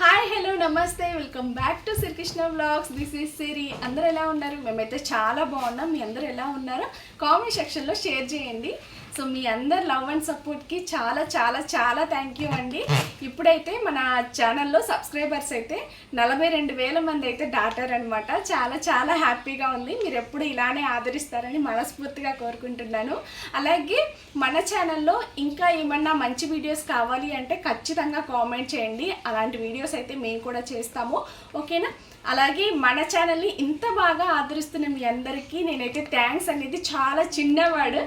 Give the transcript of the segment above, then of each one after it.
Hi hello namaste welcome back to Srikrishna vlogs this is Siri అందరూ ఎలా ఉన్నారు? మేమైతే చాలా బాగున్నాం. మీ అందరూ ఎలా ఉన్నారో కామెంట్ సెక్షన్లో షేర్ చేయండి. సో మీ అందరు లవ్ అండ్ సపోర్ట్కి చాలా చాలా చాలా థ్యాంక్ యూ అండి. ఇప్పుడైతే మన ఛానల్లో సబ్స్క్రైబర్స్ అయితే నలభై రెండు వేల మంది అయితే దాటారనమాట చాలా చాలా హ్యాపీగా ఉంది. మీరు ఎప్పుడు ఇలానే ఆదరిస్తారని మనస్ఫూర్తిగా కోరుకుంటున్నాను. అలాగే మన ఛానల్లో ఇంకా ఏమన్నా మంచి వీడియోస్ కావాలి అంటే ఖచ్చితంగా కామెంట్ చేయండి. అలాంటి వీడియోస్ అయితే మేము కూడా చేస్తాము. ఓకేనా అలాగే మన ఛానల్ని ఇంత బాగా ఆదరిస్తున్న మీ అందరికీ నేనైతే థ్యాంక్స్ అనేది చాలా చిన్నవాడు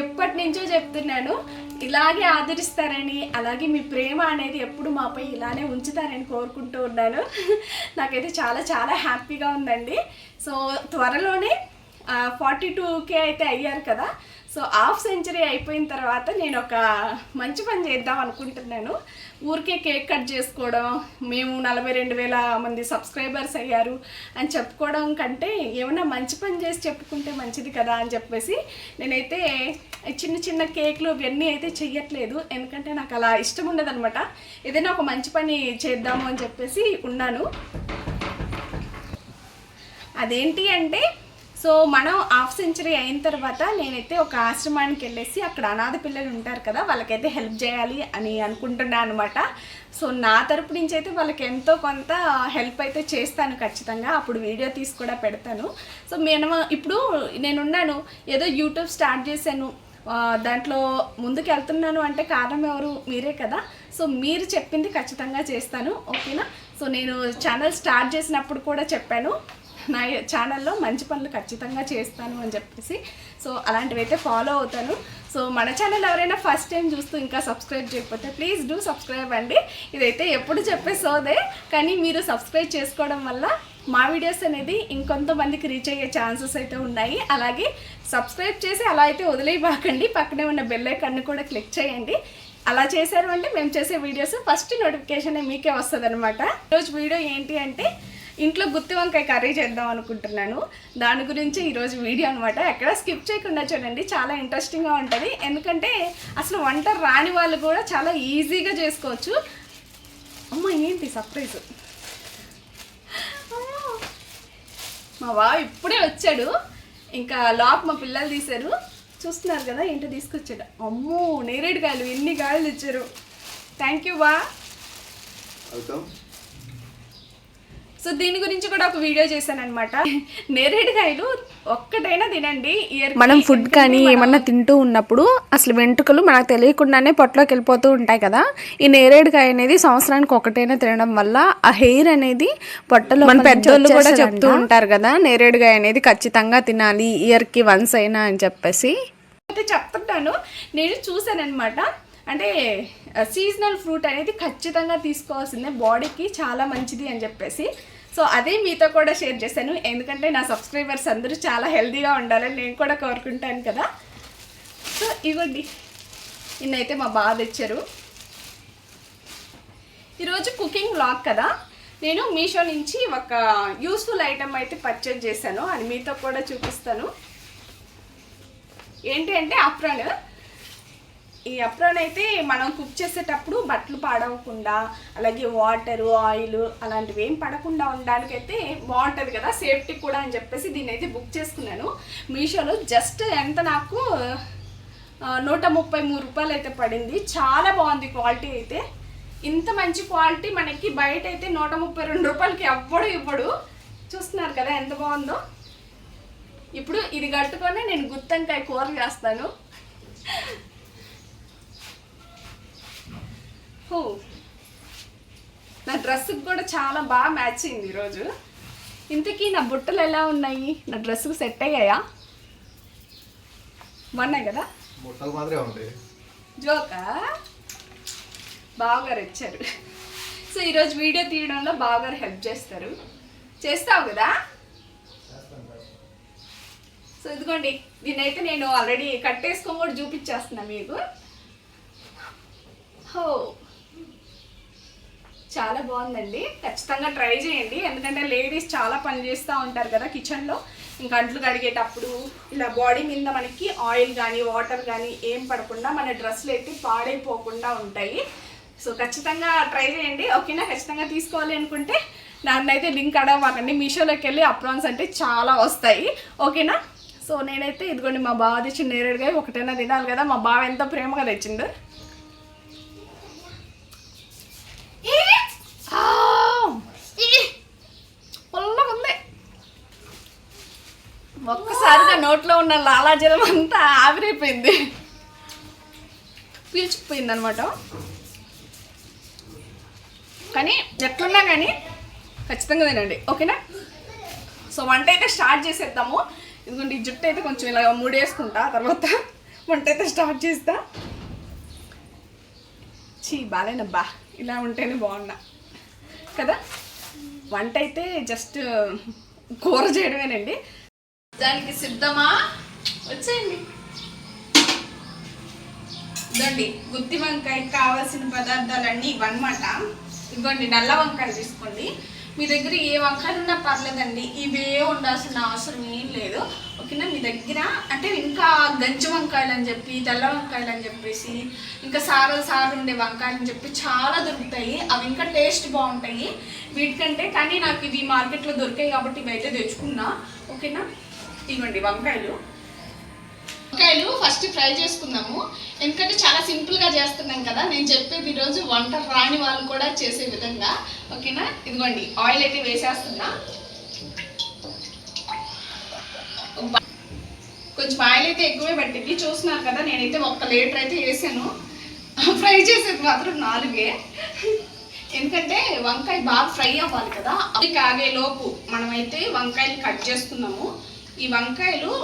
ఎప్పటి నుంచో చెప్తున్నాను. ఇలాగే ఆదరిస్తారని అలాగే మీ ప్రేమ అనేది ఎప్పుడు మాపై ఇలానే ఉంచుతారని కోరుకుంటూ ఉన్నాను. నాకైతే చాలా చాలా హ్యాపీగా ఉందండి. సో త్వరలోనే ఫార్టీ టూకే అయితే అయ్యారు కదా. సో హాఫ్ సెంచరీ అయిపోయిన తర్వాత నేను ఒక మంచి పని చేద్దాం అనుకుంటున్నాను. ఊరికే కేక్ కట్ చేసుకోవడం మేము నలభై రెండు వేల మంది సబ్స్క్రైబర్స్ అయ్యారు అని చెప్పుకోవడం కంటే ఏమైనా మంచి పని చేసి చెప్పుకుంటే మంచిది కదా అని చెప్పేసి నేనైతే చిన్న చిన్న కేక్లు ఇవన్నీ అయితే చెయ్యట్లేదు. ఎందుకంటే నాకు అలా ఇష్టం ఉండదనమాట ఏదైనా ఒక మంచి పని చేద్దాము అని చెప్పేసి ఉన్నాను. అదేంటి అంటే సో మనం హాఫ్ సెంచరీ అయిన తర్వాత నేనైతే ఒక ఆశ్రమానికి వెళ్ళేసి అక్కడ అనాథ పిల్లలు ఉంటారు కదా వాళ్ళకైతే హెల్ప్ చేయాలి అని అనుకుంటున్నాను అనమాట సో నా తరపు నుంచి అయితే వాళ్ళకి ఎంతో కొంత హెల్ప్ అయితే చేస్తాను ఖచ్చితంగా. అప్పుడు వీడియో తీసి కూడా పెడతాను. సో నేను ఇప్పుడు నేనున్నాను ఏదో యూట్యూబ్ స్టార్ట్ చేశాను. దాంట్లో ముందుకు వెళ్తున్నాను అంటే కారణం ఎవరు? మీరే కదా. సో మీరు చెప్పింది ఖచ్చితంగా చేస్తాను. ఓకేనా? సో నేను ఛానల్ స్టార్ట్ చేసినప్పుడు కూడా చెప్పాను. నా ఛానల్లో మంచి పనులు ఖచ్చితంగా చేస్తాను అని చెప్పేసి. సో అలాంటివి అయితే ఫాలో అవుతాను. సో మన ఛానల్ ఎవరైనా ఫస్ట్ టైం చూస్తూ ఇంకా సబ్స్క్రైబ్ చేయకపోతే ప్లీజ్ డూ సబ్స్క్రైబ్ అండి. ఇదైతే ఎప్పుడు చెప్పే సోదే కానీ మీరు సబ్స్క్రైబ్ చేసుకోవడం వల్ల మా వీడియోస్ అనేది ఇంకొంతమందికి రీచ్ అయ్యే ఛాన్సెస్ అయితే ఉన్నాయి. అలాగే సబ్స్క్రైబ్ చేసి అలా అయితే వదిలేయబాకండి. పక్కనే ఉన్న బెల్ ఐకాన్ని కూడా క్లిక్ చేయండి. అలా చేశారు అంటే మేము చేసే వీడియోస్ ఫస్ట్ నోటిఫికేషన్ మీకే వస్తుంది అనమాట ఈరోజు వీడియో ఏంటి అంటే ఇంట్లో గుత్తి వంకాయ కర్రీ చేద్దాం అనుకుంటున్నాను. దాని గురించి ఈరోజు వీడియో అనమాట ఎక్కడ స్కిప్ చేయకుండా చూడండి. చాలా ఇంట్రెస్టింగ్గా ఉంటుంది. ఎందుకంటే అసలు వంట రాని వాళ్ళు కూడా చాలా ఈజీగా చేసుకోవచ్చు. అమ్మ ఏంటి సర్ప్రైజ్ మా బావ ఇప్పుడే వచ్చాడు. ఇంకా లాక్ మా పిల్లలు తీశారు. చూస్తున్నారు కదా ఏంటో తీసుకొచ్చాడు. అమ్మో నేరేడు కాయలు ఎన్ని కాయలు తెచ్చారు? థ్యాంక్ యూ బా. వెల్కమ్. సో దీని గురించి కూడా ఒక వీడియో చేశాను అనమాట నేరేడుకాయలు ఒక్కటైనా తినండి. ఇయర్ మనం ఫుడ్ కానీ ఏమన్నా తింటూ ఉన్నప్పుడు అసలు వెంట్రుకలు మనకు తెలియకుండానే పొట్టలోకి వెళ్ళిపోతూ ఉంటాయి కదా. ఈ నేరేడుకాయ అనేది సంవత్సరానికి ఒకటైనా తినడం వల్ల ఆ హెయిర్ అనేది పొట్టలో మన పెద్దోళ్ళు కూడా చెప్తూ ఉంటారు కదా నేరేడుకాయ అనేది ఖచ్చితంగా తినాలి ఇయర్కి వన్స్ అయినా అని చెప్పేసి. అయితే చెప్తుంటాను నేను చూశానమాట అంటే సీజనల్ ఫ్రూట్ అనేది ఖచ్చితంగా తీసుకోవాల్సిందే బాడీకి చాలా మంచిది అని చెప్పేసి. సో అదే మీతో కూడా షేర్ చేశాను. ఎందుకంటే నా సబ్స్క్రైబర్స్ అందరూ చాలా హెల్దీగా ఉండాలని నేను కూడా కోరుకుంటాను కదా. సో ఇవ్వండి నిన్నైతే మా బాధ తెచ్చారు. ఈరోజు కుకింగ్ బ్లాగ్ కదా. నేను మీషో నుంచి ఒక యూస్ఫుల్ ఐటమ్ అయితే పర్చేజ్ చేశాను. అది మీతో కూడా చూపిస్తాను. ఏంటి అంటే అప్రాన్ ఈ అప్రాన్ అయితే మనం కుక్ చేసేటప్పుడు బట్టలు పాడవకుండా అలాగే వాటర్ ఆయిల్ అలాంటివి ఏం పడకుండా ఉండడానికైతే బాగుంటుంది కదా సేఫ్టీ కూడా అని చెప్పేసి దీన్ని అయితే బుక్ చేసుకున్నాను. మీషోలో జస్ట్ ఎంత నాకు నూట ముప్పై మూడు రూపాయలు అయితే పడింది. చాలా బాగుంది క్వాలిటీ అయితే. ఇంత మంచి క్వాలిటీ మనకి బయట అయితే నూట ముప్పై రెండు రూపాయలకి ఎవ్వడు ఇవ్వడు. చూస్తున్నారు కదా ఎంత బాగుందో. ఇప్పుడు ఇది కట్టుకొని నేను గుత్తంకాయ కూర చేస్తాను. హూ. నా డ్రెస్కి కూడా చాలా బాగా మ్యాచ్ అయింది ఈరోజు. ఇంతకీ నా బుట్టలు ఎలా ఉన్నాయి? నా డ్రెస్కి సెట్ అయ్యాయా? బాగున్నాయి కదా? మాత్రమే ఉంటాయి. జోకా? బావగారు ఇచ్చారు సో ఈరోజు వీడియో తీయడంలో బావగారు హెల్ప్ చేస్తారు. చేస్తావు కదా? సో ఇదిగోండి దీన్నైతే నేను ఆల్రెడీ కట్టేసుకొని కూడా చూపించేస్తున్నా మీకు. హో చాలా బాగుందండి. ఖచ్చితంగా ట్రై చేయండి. ఎందుకంటే లేడీస్ చాలా పని చేస్తూ ఉంటారు కదా కిచెన్లో. ఇంకా అంట్లు కడిగేటప్పుడు ఇలా బాడీ మీద మనకి ఆయిల్ కానీ వాటర్ కానీ ఏం పడకుండా మన డ్రెస్సులు అయితే పాడైపోకుండా ఉంటాయి. సో ఖచ్చితంగా ట్రై చేయండి. ఓకేనా? ఖచ్చితంగా తీసుకోవాలి అనుకుంటే నన్నైతే లింక్ అడగమాకండి. మీషోలోకి వెళ్ళి అప్రాన్స్ అంటే చాలా వస్తాయి. ఓకేనా? సో నేనైతే ఇదిగోండి మా బావ తెచ్చిన నేరేడుగా ఒకటైనా తినాలి కదా. మా బావ ఎంతో ప్రేమగా తెచ్చిండు ఈ! ఉంది ఒక్కసారిగా నోట్లో ఉన్న లాలాజలం అంతా ఆవిరైపోయింది. పీల్చుకుపోయింది అనమాట కానీ ఎట్లున్నా కానీ ఖచ్చితంగా తినండి. ఓకేనా? సో వంట అయితే స్టార్ట్ చేసేద్దాము. ఇదిగోండి ఈ జుట్టు అయితే కొంచెం ఇలా మూడేసుకుంటా తర్వాత వంట అయితే స్టార్ట్ చేస్తా. చీ బాగాలేనబ్బా ఇలా ఉంటేనే బాగున్నా. కదా? వంట అయితే జస్ట్ కూర చేయడమేనండి. దానికి సిద్ధమా? వచ్చేయండి. ఇదండి గుత్తి వంకాయకి కావాల్సిన పదార్థాలన్నీ ఇవన్నమాట ఇదిగోండి నల్ల వంకాయలు తీసుకోండి. మీ దగ్గర ఏ వంకాయలు ఉన్నా పర్లేదండి. ఇవే ఉండాల్సిన అవసరం ఏం లేదు. ఓకేనా? మీ దగ్గర అంటే ఇంకా గంజి వంకాయలు అని చెప్పి తెల్ల వంకాయలు అని చెప్పేసి ఇంకా సారలు సార్లు ఉండే వంకాయలు అని చెప్పి చాలా దొరుకుతాయి. అవి ఇంకా టేస్ట్ బాగుంటాయి వీటికంటే. కానీ నాకు ఇవి మార్కెట్లో దొరికాయి కాబట్టి ఇవి అయితే తెచ్చుకున్నా. ఓకేనా? ఇవ్వండి వంకాయలు. వంకాయలు ఫస్ట్ ఫ్రై చేసుకుందాము. ఎందుకంటే చాలా సింపుల్గా చేస్తున్నాం కదా. నేను చెప్పేది ఈరోజు వంట రాని వాళ్ళు కూడా చేసే విధంగా. ఓకేనా? ఇదిగోండి ఆయిల్ అయితే వేసేస్తున్నా. కొంచెం ఆయిల్ అయితే ఎక్కువే పట్టింది. చూస్తున్నారు కదా నేనైతే ఒక్క లీటర్ అయితే వేసాను. ఫ్రై చేసేది మాత్రం నాలుగే. ఎందుకంటే వంకాయ బాగా ఫ్రై అవ్వాలి కదా. అది కాగే లోపు మనమైతే వంకాయలు కట్ చేసుకున్నాము. ఈ వంకాయలు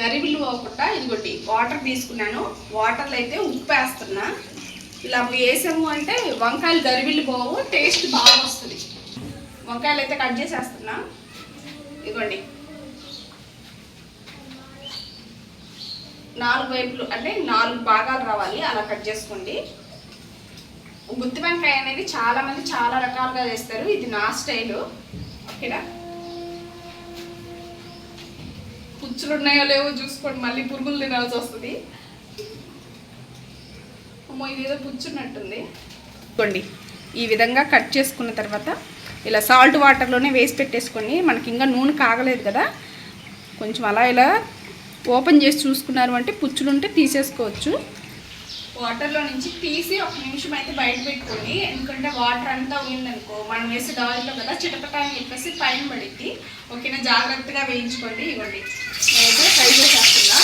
గరిబిలు పోకుండా ఇదిగోటి వాటర్ తీసుకున్నాను. వాటర్లో అయితే ఉప్పు వేస్తున్నా. ఇలా వేసాము అంటే వంకాయలు గరిబిల్లు పోవు టేస్ట్ బాగా వస్తుంది. వంకాయలు అయితే కట్ చేసేస్తున్నా. ఇదిగోండి. నాలుగు వైపులు అంటే నాలుగు భాగాలు రావాలి అలా కట్ చేసుకోండి. గుత్తి వంకాయ అనేది చాలామంది చాలా రకాలుగా చేస్తారు. ఇది నా స్టైలు. ఓకేనా? పుచ్చులు ఉన్నాయో లేవో చూసుకోండి. మళ్ళీ పురుగులు తినాల్సి వస్తుంది. అమ్మో ఇదేదో పుచ్చున్నట్టుంది. కొండి ఈ విధంగా కట్ చేసుకున్న తర్వాత ఇలా సాల్ట్ వాటర్లోనే వేసి పెట్టేసుకోండి మనకి ఇంకా నూనె కాగలేదు కదా. కొంచెం అలా ఇలా ఓపెన్ చేసి చూసుకున్నారు అంటే పుచ్చులు ఉంటే తీసేసుకోవచ్చు. వాటర్లో నుంచి తీసి ఒక నిమిషం అయితే బయట పెట్టుకోండి ఎందుకంటే వాటర్ అంతా ఉందనుకో మనం వేసే ఆయిల్లో కదా చిటపట అని చెప్పేసి పైన పడిద్ది. ఓకేనా? జాగ్రత్తగా వేయించుకోండి ఇవ్వండి. నేనైతే ఫ్రై చేసేస్తున్నా.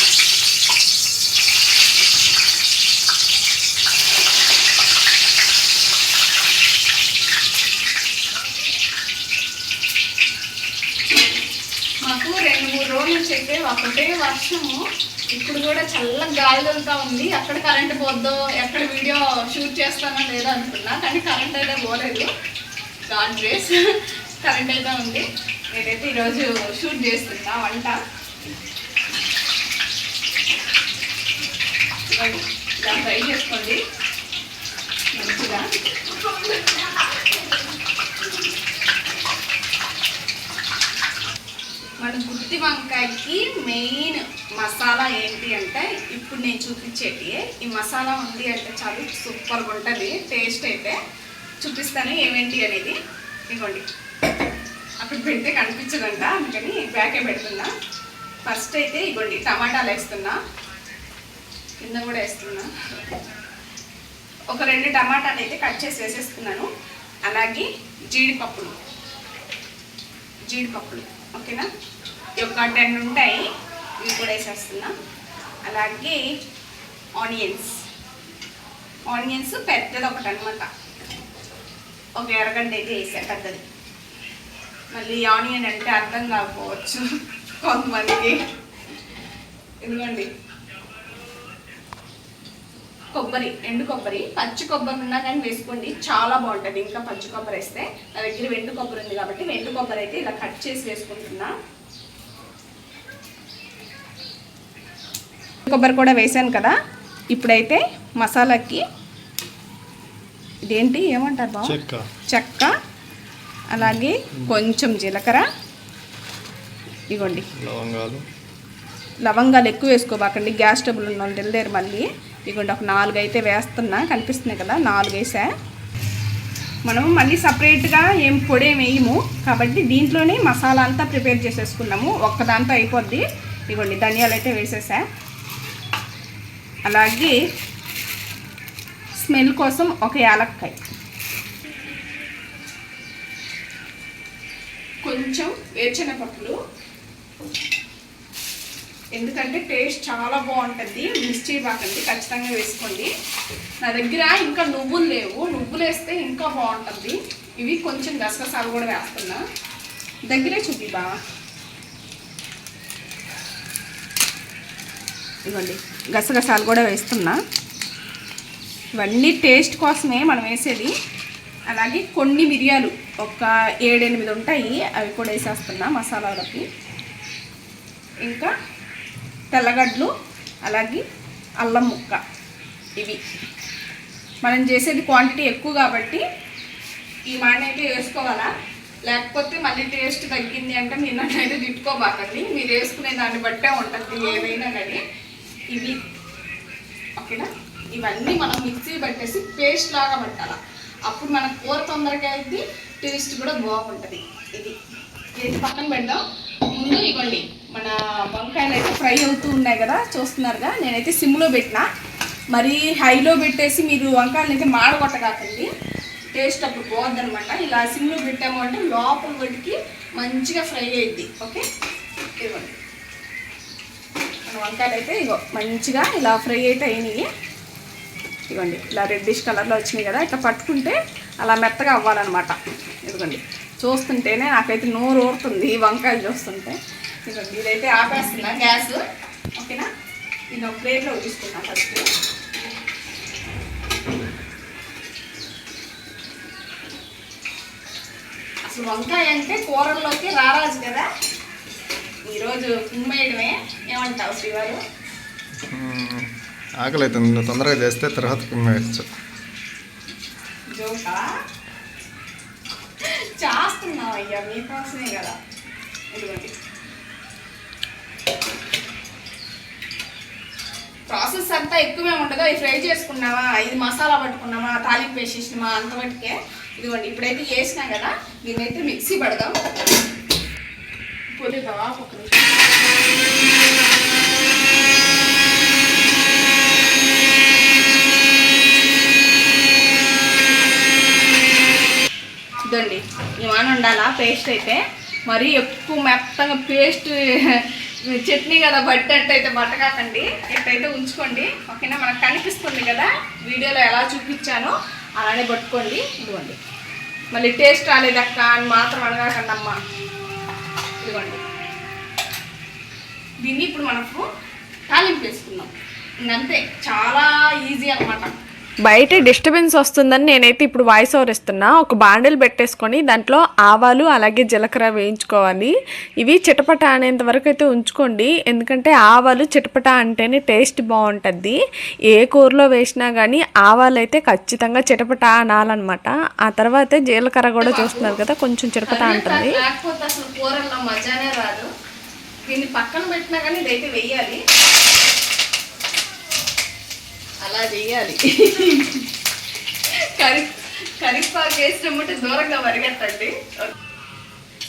మాకు రెండు మూడు రోజుల నుంచి అయితే ఒకటే వర్షము. ఇప్పుడు కూడా చల్ల గాలి వెళ్తా ఉంది. ఎక్కడ కరెంట్ పోద్దో ఎక్కడ వీడియో షూట్ చేస్తానో లేదో అనుకున్నా కానీ కరెంట్ అయితే పోలేదు. గాడ్ గ్రేస్ కరెంట్ అయితే ఉంది. నేనైతే ఈరోజు షూట్ చేస్తున్నా వంట. ఇలా ఫ్రై చేసుకోండి మంచిగా మన గుత్తి వంకాయకి మెయిన్ మసాలా ఏంటి అంటే ఇప్పుడు నేను చూపించేటి ఈ మసాలా ఉంది అంటే చాలా సూపర్గా ఉంటుంది టేస్ట్ అయితే చూపిస్తాను ఏమేంటి అనేది. ఇదిగోండి అక్కడ పెడితే కనిపించదంట అందుకని బ్యాకే పెడుతున్నా. ఫస్ట్ అయితే ఇగోండి టమాటాలు వేస్తున్నా. కింద కూడా వేస్తున్నా. ఒక రెండు టమాటాలు అయితే కట్ చేసి వేసేస్తున్నాను. అలాగే జీడిపప్పులు. జీడిపప్పులు. ఓకేనా? ఈ ఒక టెన్ ఉంటాయి. ఇవి కూడా వేసేస్తున్నా. అలాగే ఆనియన్స్. ఆనియన్స్ పెద్దది ఒకటి అనమాట ఒక ఎరగంట అయితే వేసా పెద్దది. మళ్ళీ ఆనియన్ అంటే అర్థం కాకపోవచ్చు కొంతమందికి. ఎందుకండి? కొబ్బరి ఎండు కొబ్బరి. పచ్చి కొబ్బరి ఉన్నా కానీ వేసుకోండి. చాలా బాగుంటుంది. ఇంకా పచ్చి కొబ్బరి వేస్తే నా దగ్గర ఎండు కొబ్బరి ఉంది కాబట్టి ఎండు కొబ్బరి అయితే ఇలా కట్ చేసి వేసుకుంటున్నా. కొబ్బరి కూడా వేసాను కదా. ఇప్పుడైతే మసాలాకి ఇదేంటి? ఏమంటారు బాబు? చెక్క. అలాగే కొంచెం జీలకర్ర. ఇగోండి. లవంగాలు. లవంగాలు ఎక్కువ వేసుకోబాకండి. గ్యాస్ ట్రబుల్ ఉన్న వాళ్ళు మళ్ళీ. ఇగోండి ఒక నాలుగు అయితే వేస్తున్నా కనిపిస్తున్నాయి కదా నాలుగు వేసా మనము మళ్ళీ సపరేట్గా ఏం పొడి వేయము కాబట్టి దీంట్లోనే మసాలా అంతా ప్రిపేర్ చేసేసుకున్నాము. ఒక్కదాంతో అయిపోద్ది. ఇదిగోండి ధనియాలు అయితే వేసేసా. అలాగే స్మెల్ కోసం ఒక యాలక్కాయ. కొంచెం వేరుచెన పప్పులు ఎందుకంటే టేస్ట్ చాలా బాగుంటుంది. మిస్ చేయబాకండి ఖచ్చితంగా వేసుకోండి. నా దగ్గర ఇంకా నువ్వులు లేవు. నువ్వులు వేస్తే ఇంకా బాగుంటుంది. ఇవి కొంచెం గసగసాలు కూడా వేస్తున్నా. దగ్గరే చూపి బా. ఇవ్వండి. గసగసాలు కూడా వేస్తున్నా. ఇవన్నీ టేస్ట్ కోసమే మనం వేసేది. అలాగే కొన్ని మిరియాలు ఒక ఏడెనిమిది ఉంటాయి. అవి కూడా వేసేస్తున్నా మసాలాలకి. ఇంకా తెల్లగడ్డలు అలాగే అల్లం ముక్క ఇవి. మనం చేసేది క్వాంటిటీ ఎక్కువ కాబట్టి ఈ మాడినైతే వేసుకోవాలా? లేకపోతే మళ్ళీ టేస్ట్ తగ్గింది అంటే మీరు నన్ను అయితే తిట్టుకోబాకండి. మీరు వేసుకునే దాన్ని బట్టే ఉంటుంది ఏదైనా కానీ. ఇవి ఓకేనా? ఇవన్నీ మనం మిక్సీ పట్టేసి పేస్ట్ లాగా పట్టాలి. అప్పుడు మన కూర తొందరగా అయితే టేస్ట్ కూడా బాగుంటుంది. ఇది. ఇది పక్కన పెడదాం. ముందు ఇవ్వండి. మన వంకాయలు అయితే ఫ్రై అవుతూ ఉన్నాయి కదా చూస్తున్నారుగా. నేనైతే సిమ్లో పెట్టిన. మరి హైలో పెట్టేసి మీరు వంకాయలు అయితే మాడగొట్టగాకండి టేస్ట్ అప్పుడు పోద్దనమాట ఇలా సిమ్లో పెట్టాము అంటే లోపల వడికి మంచిగా ఫ్రై అయింది ఓకే? ఇవ్వండి. మన వంకాయలు అయితే ఇగో మంచిగా ఇలా ఫ్రై అయితే అయినాయి. ఇదిగోండి ఇలా రెడ్డిష్ కలర్లో వచ్చినాయి కదా ఇట్లా పట్టుకుంటే అలా మెత్తగా అవ్వాలన్నమాట. ఇదిగోండి. చూస్తుంటేనే నాకైతే నోరు ఊరుతుంది వంకాయలు చూస్తుంటే. ఇదిగోండి ఇదైతే ఆపేస్తున్నా గ్యాస్. ఓకేనా? ఇది ఒక ప్లేట్లో తీసుకున్నా ఫస్ట్. అసలు వంకాయ అంటే కూరల్లోకి రారాజు కదా. ఈరోజు కుమ్మేయడమే. ఏమంటావు శ్రీవారు. ఆకలి అవుతుంది తొందరగా చేస్తే తర్వాత కుమ్మేయచ్చు. జోకా? చేస్తున్నావు అయ్యా మీకోసమే కదా. ఇదిగోండి. ప్రాసెస్ అంతా ఎక్కువే ఉండదు అవి ఫ్రై చేసుకున్నావా? ఇది మసాలా పట్టుకున్నామా తాలింపు వేసేసినామా అంతవరకే ఇదిగోండి ఇప్పుడైతే వేసినా కదా దీన్నైతే మిక్సీ పడదాం. పొద్దుగా ఒక ఇదండి ఏమైనా ఉండాలా? పేస్ట్ అయితే. మరీ ఎక్కువ మెత్తగా పేస్ట్ చట్నీ కదా బట్టట్టు అయితే బట్టకాకండి ఎట్టయితే ఉంచుకోండి. ఓకేనా? మనకు కనిపిస్తుంది కదా వీడియోలో ఎలా చూపించానో అలానే పట్టుకోండి. ఇదిగోండి. మళ్ళీ టేస్ట్ రాలేదక్క అని మాత్రం అడగాకండి అమ్మ ఇదిగోండి. దీన్ని ఇప్పుడు మనకు తాలింపు వేసుకుందాం. ఇంకంతే. చాలా ఈజీ అనమాట బయట డిస్టర్బెన్స్ వస్తుందని నేనైతే ఇప్పుడు వాయిస్ ఓవర్ ఇస్తున్నా. ఒక బాండిల్ పెట్టేసుకొని దాంట్లో ఆవాలు అలాగే జీలకర్ర వేయించుకోవాలి. ఇవి చిటపట అనేంత వరకు అయితే ఉంచుకోండి. ఎందుకంటే ఆవాలు చిటపట అంటేనే టేస్ట్ బాగుంటుంది. ఏ కూరలో వేసినా కానీ ఆవాలు అయితే ఖచ్చితంగా చిటపట అనాలన్నమాట. ఆ తర్వాత జీలకర్ర కూడా చూస్తున్నారు కదా కొంచెం చిటపట అంటుంది దీన్ని పక్కన పెట్టినా కానీ ఇదైతే వెయ్యాలి. అలా చేయాలి. కరి కరివేపాకు వేసినమ్మంటే దూరంగా పరిగెత్తండి.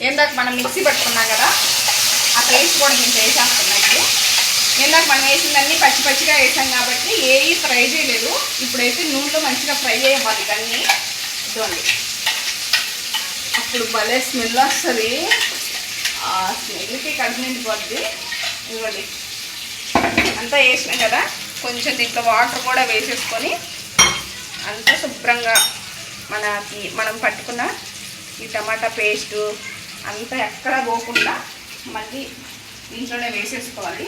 ఇందాక మనం మిక్సీ పట్టుకున్నాం కదా ఆ పేస్ట్ కూడా నేను వేసేస్తున్నా ఇప్పుడు. ఇందాక మనం వేసిందన్నీ పచ్చి పచ్చిగా వేసాం కాబట్టి ఏవి ఫ్రై చేయలేదు. ఇప్పుడైతే నూనెలో మంచిగా ఫ్రై అయ్యాలి ఇవన్నీ. ఇదండి అప్పుడు భలే స్మెల్ వస్తుంది. ఆ స్మెల్కి కడుపు నిండిపోద్ది. ఇవ్వండి అంతా వేసినాం కదా. కొంచెం దీంట్లో వాటర్ కూడా వేసేసుకొని అంతా శుభ్రంగా మనకి మనం పట్టుకున్న ఈ టమాటా పేస్టు అంతా ఎక్కడ పోకుండా మళ్ళీ దీంట్లోనే వేసేసుకోవాలి.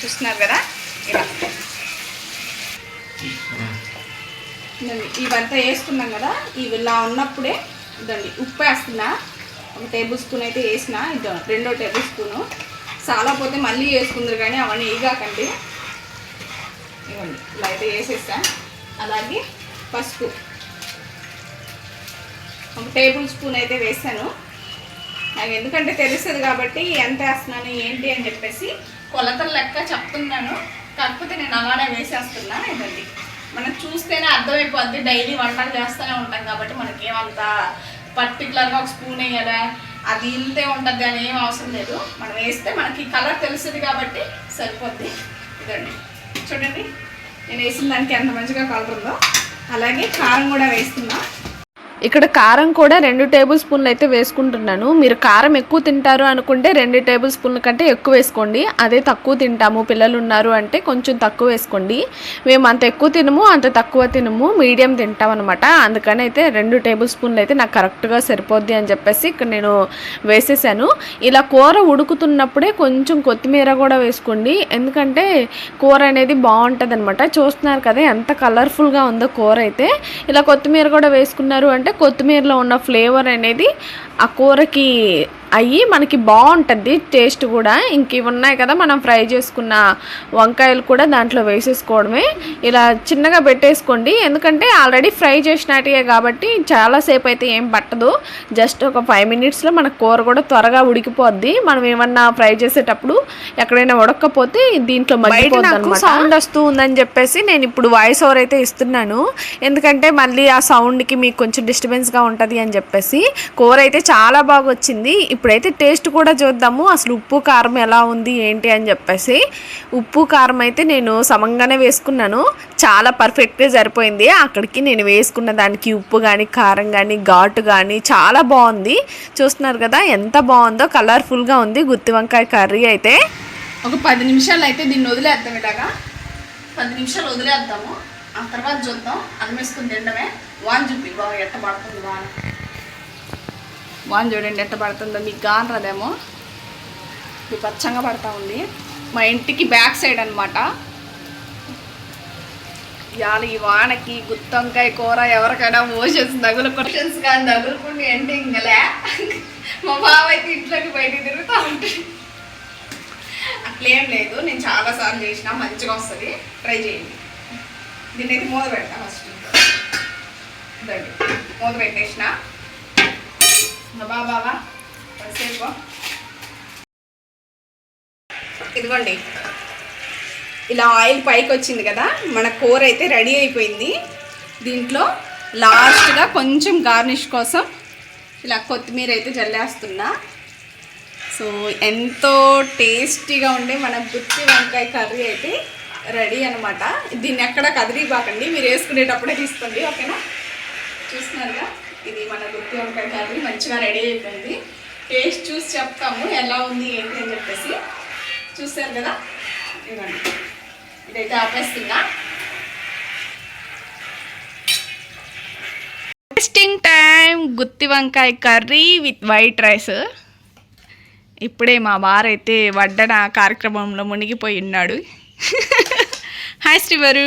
చూస్తున్నారు కదా? ఇలా. ఇవంతా వేసుకున్నాం కదా? ఇవి ఇలా ఉన్నప్పుడే ఇదండి ఉప్పు వేస్తున్నా. ఒక టేబుల్ స్పూన్ అయితే వేసిన ఇదో రెండో టేబుల్ స్పూను. చాలా పోతే మళ్ళీ వేసుకుందరు కానీ అవన్నీ వేయగాకండి. ఇవ్వండి ఇలా అయితే వేసేసా అలాగే పసుపు. ఒక టేబుల్ స్పూన్ అయితే వేసాను నాకు ఎందుకంటే తెలుస్తుంది కాబట్టి ఎంత వేస్తున్నాను ఏంటి అని చెప్పేసి కొలతలు లెక్క చెప్తున్నాను. కాకపోతే నేను అలానే వేసేస్తున్నా ఇదండి మనం చూస్తేనే అర్థమైపోద్ది. డైలీ వంటలు చేస్తూనే ఉంటాం కాబట్టి మనకి పర్టికులర్గా ఒక స్పూన్ వేయాలా? అది ఇంతే ఉంటుంది అని ఏం అవసరం లేదు. మనం వేస్తే మనకి కలర్ తెలుస్తుంది కాబట్టి సరిపోద్ది. ఇదండి. చూడండి. నేను వేసిన దానికి ఎంత మంచిగా కలర్ ఉందో. అలాగే కారం కూడా వేస్తున్నా. ఇక్కడ కారం కూడా రెండు టేబుల్ స్పూన్లు అయితే వేసుకుంటున్నాను. మీరు కారం ఎక్కువ తింటారు అనుకుంటే రెండు టేబుల్ స్పూన్ల కంటే ఎక్కువ వేసుకోండి. అదే తక్కువ తింటాము పిల్లలు ఉన్నారు అంటే కొంచెం తక్కువ వేసుకోండి. మేము అంత ఎక్కువ తినము అంత తక్కువ తినము మీడియం తింటాం అనమాట అందుకని అయితే రెండు టేబుల్ స్పూన్లు అయితే నాకు కరెక్ట్గా సరిపోద్ది అని చెప్పేసి ఇక్కడ నేను వేసేసాను. ఇలా కూర ఉడుకుతున్నప్పుడే కొంచెం కొత్తిమీర కూడా వేసుకోండి. ఎందుకంటే కూర అనేది బాగుంటుంది అనమాట చూస్తున్నారు కదా ఎంత కలర్ఫుల్గా ఉందో కూర అయితే. ఇలా కొత్తిమీర కూడా వేసుకున్నారు అంటే కొత్తిమీరలో ఉన్న ఫ్లేవర్ అనేది ఆ కూరకి అయ్యి మనకి బాగుంటుంది టేస్ట్ కూడా. ఇంక ఇవి ఉన్నాయి కదా మనం ఫ్రై చేసుకున్న వంకాయలు కూడా దాంట్లో వేసేసుకోవడమే. ఇలా చిన్నగా పెట్టేసుకోండి. ఎందుకంటే ఆల్రెడీ ఫ్రై చేసినట్టే కాబట్టి చాలాసేపు అయితే ఏం పట్టదు. జస్ట్ ఒక ఫైవ్ మినిట్స్లో మన కూర కూడా త్వరగా ఉడికిపోద్ది. మనం ఏమన్నా ఫ్రై చేసేటప్పుడు ఎక్కడైనా ఉడకపోతే దీంట్లో మగ్గిపోద్ది సౌండ్ వస్తూ ఉందని చెప్పేసి నేను ఇప్పుడు వాయిస్ ఓవర్ అయితే ఇస్తున్నాను. ఎందుకంటే మళ్ళీ ఆ సౌండ్కి మీకు కొంచెం డిస్టర్బెన్స్గా ఉంటుంది అని చెప్పేసి కూర అయితే చాలా బాగా వచ్చింది ఇప్పుడైతే టేస్ట్ కూడా చూద్దాము. అసలు ఉప్పు కారం ఎలా ఉంది ఏంటి అని చెప్పేసి. ఉప్పు కారం అయితే నేను సమంగానే వేసుకున్నాను. చాలా పర్ఫెక్ట్గా సరిపోయింది. అక్కడికి నేను వేసుకున్న దానికి ఉప్పు కానీ కారం కానీ ఘాటు కానీ చాలా బాగుంది. చూస్తున్నారు కదా ఎంత బాగుందో కలర్ఫుల్గా ఉంది. గుత్తి వంకాయ కర్రీ అయితే. ఒక పది నిమిషాలు అయితే దీన్ని వదిలేద్దాం ఇలాగా. పది నిమిషాలు వదిలేద్దాము. ఆ తర్వాత చూద్దాం. అన్నం వేసుకుని తినడమే. వాన్ చూపి. బాగా ఎట్ట పడుతుంది వాన. వాన్ చూడండి ఎట్ట పడుతుందో. మీకు కానరదేమో ఇది పచ్చంగా పడతా ఉంది. మా ఇంటికి బ్యాక్ సైడ్ అనమాట ఇవాళ ఈ వానకి గుత్తంకాయ కూర ఎవరికైనా మోషన్స్ నగులు క్వశ్చన్స్ కానీ నగులుకుండి అంటే ఇంకలే మా బావ అయితే ఇంట్లోకి బయట తిరుగుతూ ఉంటుంది అట్లేం లేదు. నేను చాలా సార్లు చేసిన మంచిగా వస్తుంది. ట్రై చేయండి. దీన్ని అయితే మూత పెడతా ఫస్ట్. ఇదండి మూత పెట్టేసిన. బాబా కాసేపు. ఇదిగోండి. ఇలా ఆయిల్ పైకి వచ్చింది కదా మన కూర అయితే రెడీ అయిపోయింది. దీంట్లో లాస్ట్గా కొంచెం గార్నిష్ కోసం ఇలా కొత్తిమీర అయితే జల్లేస్తున్నా. సో ఎంతో టేస్టీగా ఉండే మన గుత్తి వంకాయ కర్రీ అయితే రెడీ అనమాట దీన్ని ఎక్కడ కదిలిబాకండి. మీరు వేసుకునేటప్పుడే తీసుకోండి ఓకేనా? చూస్తున్నారుగా? ఇది మన గుత్తి వంకాయ కర్రీ మంచిగా రెడీ అయిపోయింది. టేస్ట్ చూసి చెప్తాము ఎలా ఉంది ఏంటి అని చెప్పేసి. చూస్తారు కదా? ఇవ్వండి ఇదైతే ఆపేస్తున్నా. టెస్టింగ్ టైం గుత్తి వంకాయ కర్రీ విత్ వైట్ రైస్ ఇప్పుడే మా వారైతే వడ్డన కార్యక్రమంలో మునిగిపోయి ఉన్నాడు. హాయ్ శ్రీవారు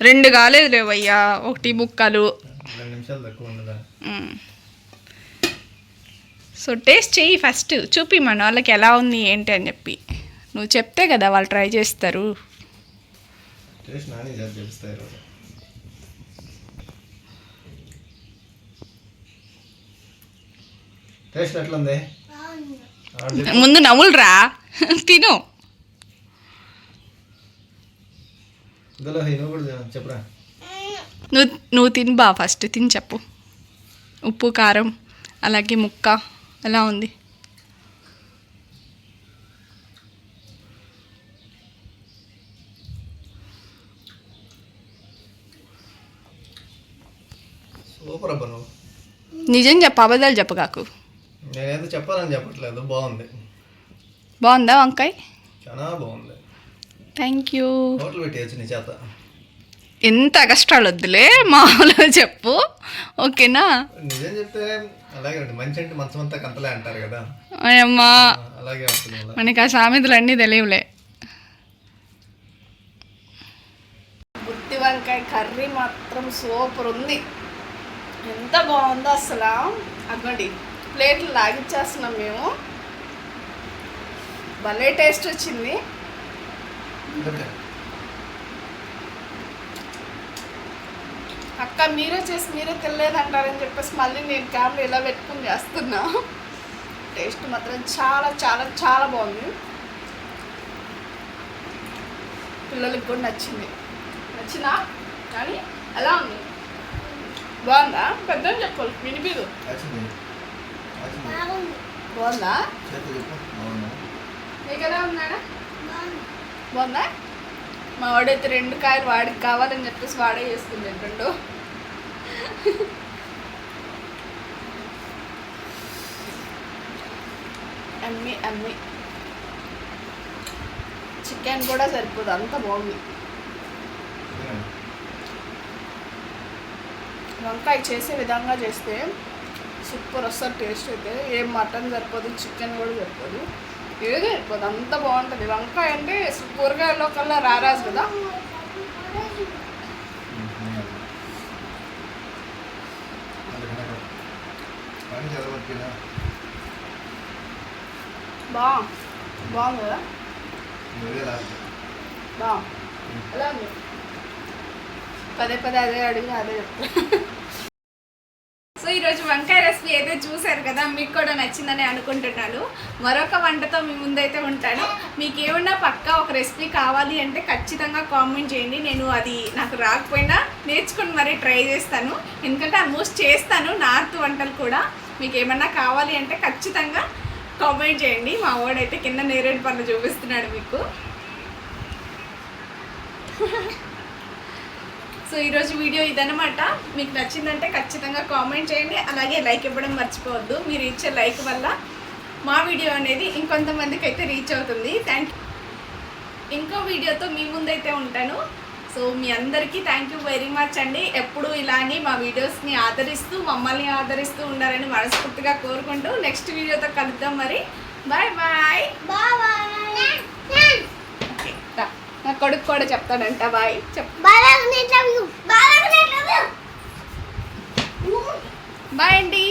రెండు కాలేదు లేవయ్యా. ఒకటి ముక్కలు. రెండు నిమిషాలు తక్కువ ఉండదా? మ్మ్. సో టేస్ట్ చెయ్యి ఫస్ట్. చూపి మన వాళ్ళకి ఎలా ఉంది ఏంటి అని చెప్పి. నువ్వు చెప్తే కదా వాళ్ళు ట్రై చేస్తారు. టేస్ట్ నాని చేసి తెలుస్తాయి ఈరోజు టేస్ట్ ఎట్లుంది ఆడ చెప్పు. ముందు నవ్వులురా తిను ఇందులో నువ్వు కూడా చెప్పురా. నువ్వు నువ్వు తిని బా ఫస్ట్ తిని చెప్పు. ఉప్పు కారం అలాగే ముక్క ఎలా ఉంది? సూపర్ అబ్బా నువ్వు. నిజం చెప్పు అబద్ధాలు చెప్పు కాకు. నేనేదో చెప్పాలని చెప్పట్లేదు బాగుంది. బాగుందా వంకాయ? చాలా బాగుంది. థ్యాంక్ యూ ఎంత కష్టాలు వద్దులే మామూలుగా చెప్పు. ఓకేనా? నిజం చెప్తే అలాగే ఉంటుంది. మంచి అంటే మంచం అంతా కంతలే అంటారు కదా. అమ్మా. అలాగే మనకి ఆ సామెతలు అన్నీ తెలియలే గుత్తి వంకాయ కర్రీ మాత్రం సూపర్ ఉంది. ఎంత బాగుందో అసలు. అగ్గండి ప్లేట్లు లాగిచ్చేస్తున్నాం మేము. భలే టేస్ట్ వచ్చింది. అక్క మీరే చేసి మీరే తినలేదంటారని చెప్పేసి మళ్ళీ నేను కెమెరా ఇలా పెట్టుకుని చేస్తున్నా. టేస్ట్ మాత్రం చాలా చాలా చాలా బాగుంది. పిల్లలకి కూడా నచ్చింది. నచ్చిందా? కానీ ఎలా ఉంది? బాగుందా? పెద్ద చెప్పాలి. వినిపిదు. బాగుందా. ఎలా ఉన్నాడా బాగుందా? మా వాడైతే రెండు కాయలు వాడికి కావాలని చెప్పేసి వాడే చేసుకుంది రెండు అమ్మి అమ్మి. చికెన్ కూడా సరిపోదు అంత బాగుంది. వంకాయ చేసే విధంగా చేస్తే సూపర్ వస్తారు టేస్ట్ అయితే. ఏం మటన్ సరిపోదు చికెన్ కూడా సరిపోదు. ఏదో సరిపోదు అంత బాగుంటుంది. వంకాయ అంటే కూరగాయల్లో కల్లా రారాజు కదా. బా బాగుంది? కదా బా ఎలా ఉంది? పదే పదే అదే అడిగి అదే చెప్తాను సో ఈరోజు వంకాయ రెసిపీ అయితే చూశారు కదా మీకు కూడా నచ్చిందని అనుకుంటున్నాను. మరొక వంటతో మీ ముందైతే ఉంటాను. మీకు ఏమన్నా పక్కా ఒక రెసిపీ కావాలి అంటే ఖచ్చితంగా కామెంట్ చేయండి. నేను అది నాకు రాకపోయినా నేర్చుకుని మరీ ట్రై చేస్తాను. ఎందుకంటే ఆల్మోస్ట్ చేస్తాను నార్త్ వంటలు కూడా. మీకు ఏమన్నా కావాలి అంటే ఖచ్చితంగా కామెంట్ చేయండి. మా వాడైతే కింద నేరేడు పనులు చూపిస్తున్నాడు మీకు. సో ఈరోజు వీడియో ఇదనమాట మీకు నచ్చిందంటే ఖచ్చితంగా కామెంట్ చేయండి. అలాగే లైక్ ఇవ్వడం మర్చిపోవద్దు. మీరు ఇచ్చే లైక్ వల్ల మా వీడియో అనేది ఇంకొంతమందికి అయితే రీచ్ అవుతుంది. థ్యాంక్ ఇంకో వీడియోతో మీ ముందైతే ఉంటాను. సో మీ అందరికీ థ్యాంక్ యూ వెరీ మచ్ అండి. ఎప్పుడు ఇలాగే మా వీడియోస్ని ఆదరిస్తూ మమ్మల్ని ఆదరిస్తూ ఉండాలని మనస్ఫూర్తిగా కోరుకుంటూ నెక్స్ట్ వీడియోతో కలుద్దాం మరి. బాయ్ బాయ్ బాయ్ నా కొడుకు కూడా చెప్తాడంట బాయ్. బాయ్ అండి.